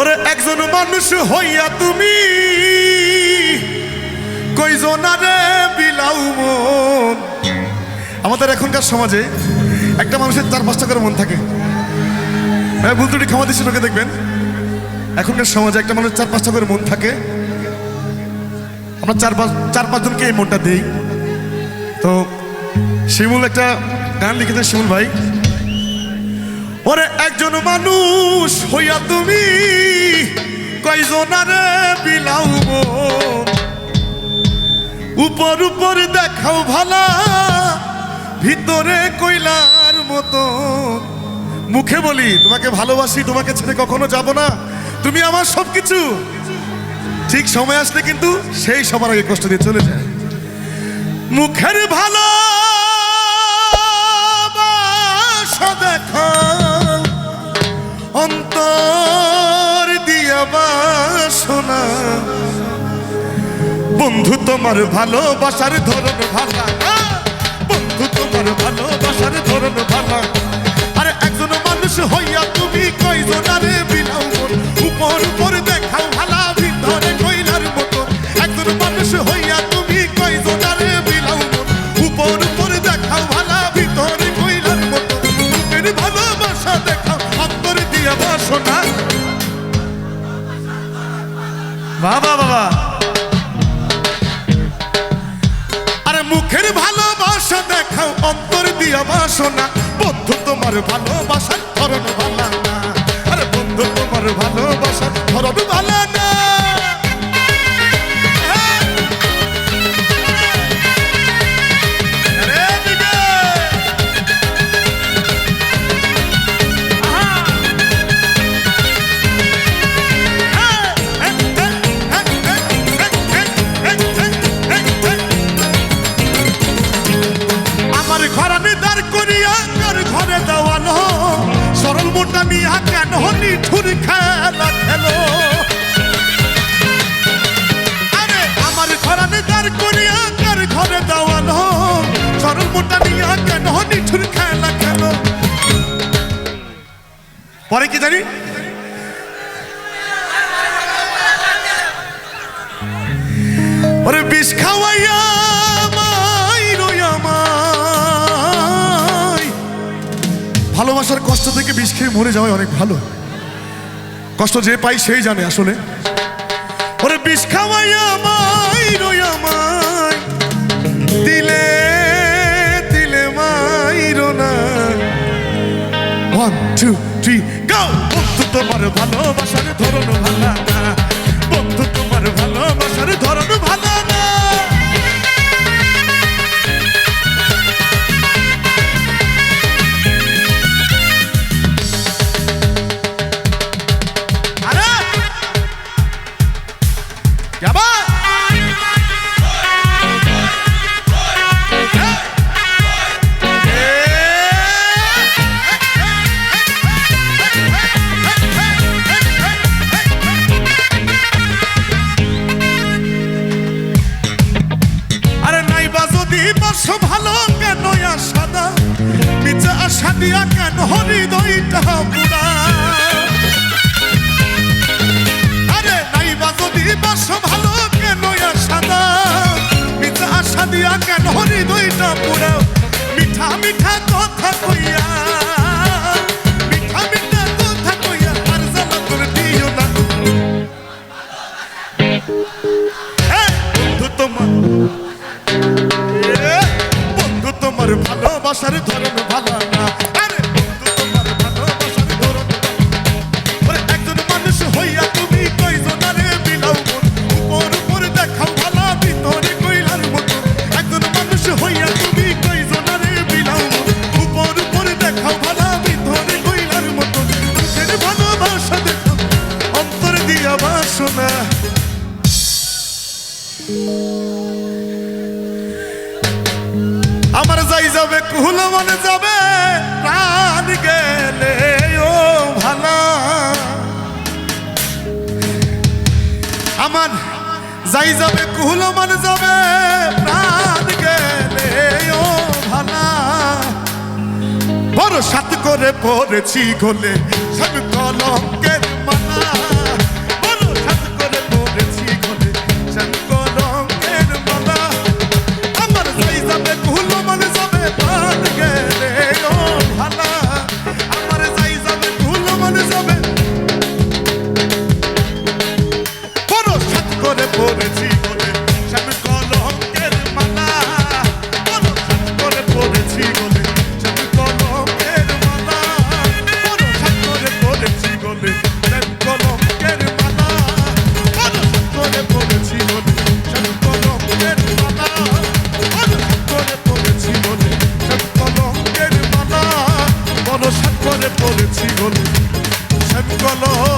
ওরে, একজন মানুষ হইয়া তুমি। কইজনারে বিলাও মন। আমাদের এখনকার সমাজে একটা মানুষের চার পাঁচটা করে মন থাকে। হ্যাঁ ভুল ত্রুটি ক্ষমা লোকে দেখবেন। এখনকার সমাজে একটা মানুষ চার পাঁচটা করে মন থাকে। আমরা চার পাঁচ, চার পাঁচজনকে এই মনটা দিই। তো শিমুল একটা গান লিখেছে, শিমুল ভাই। ওরে একজন মানুষ হইয়া তুমি কয়জনারে মন? উপর উপর দেখাও ভালা, ভিতরে কইলার মতো। মুখে বলি, তোমাকে ভালোবাসি, তোমাকে ছেড়ে কখনো যাব না। তুমি আমার সব কিছু ঠিক সময় আসলে কিন্তু সেই সবার আগে কষ্ট দিয়ে চলে যায়। মুখের ভালো দেখা। বন্ধু, তোমার ভালোবাসার ধরন ভালা বন্ধু, তোমার ভালোবাসার ধরন ভালা আরে, একজন মানুষ হইয়া তুমি কয়জনারে বিলাও মন? উপর উপর দেখাও ভালা, ভিতরে কইলার মতো। একজন মানুষ হইয়া তুমি কয়জনারে বিলাও মন? উপর উপর দেখাও ভালা, ভিতরে কইলার মতো। মুখের ভালোবাসা দেখাও, অন্তর দিয়া বাসনা বাবা বাবা আরে মুখের ভালোবাসা দেখাও, অন্তর দিয়া বাসনা। বন্ধু, তোমার ভালোবাসার ধরন ভালো না আরে বন্ধু, তোমার ভালোবাসার ধরন ভালো না মোটা নিয়া কেন খেলা খেলো? আরে, আমার ঘরানে ঘরে সরল মোটা নিয়া কেন খেলা খেলো? পরে কি জানি? ওরে বিষ খাওয়াইয়া ভালোবাসার কষ্ট থেকে বিষ খেয়ে মরে যাওয়াই অনেক ভালো। কষ্ট যে পাই সেই জানে আসলে। ওরে বিষ খাওয়াইয়া মাইরো আমায়। দিলে দিলে মাইরো না। ওয়ান টু থ্রি গো বন্ধু তোমার ভালোবাসার ধরন ভালো না বর্ষ ভালো কেন সাদা? নিচে আশা দিয়া কেন হৃদয়টা পুরা? আরে নাই বা যদি বর্ষ ভালো কেন সাদা? নিচে আশা দিয়া কেন হৃদয়টা পুরা? মিঠা মিঠা কথা কইয়া, মিঠা মিঠা ভালোবাসার ধরেন ভালো। যাবে মনে যাবে, প্রাণ গেলে ও ভালা। আমার যাই যাবে, কুহুল মনে যাবে, প্রাণ গেলে ও ভালা। বড় সাত করে পড়েছি গোলে সব কলঙ্কের color.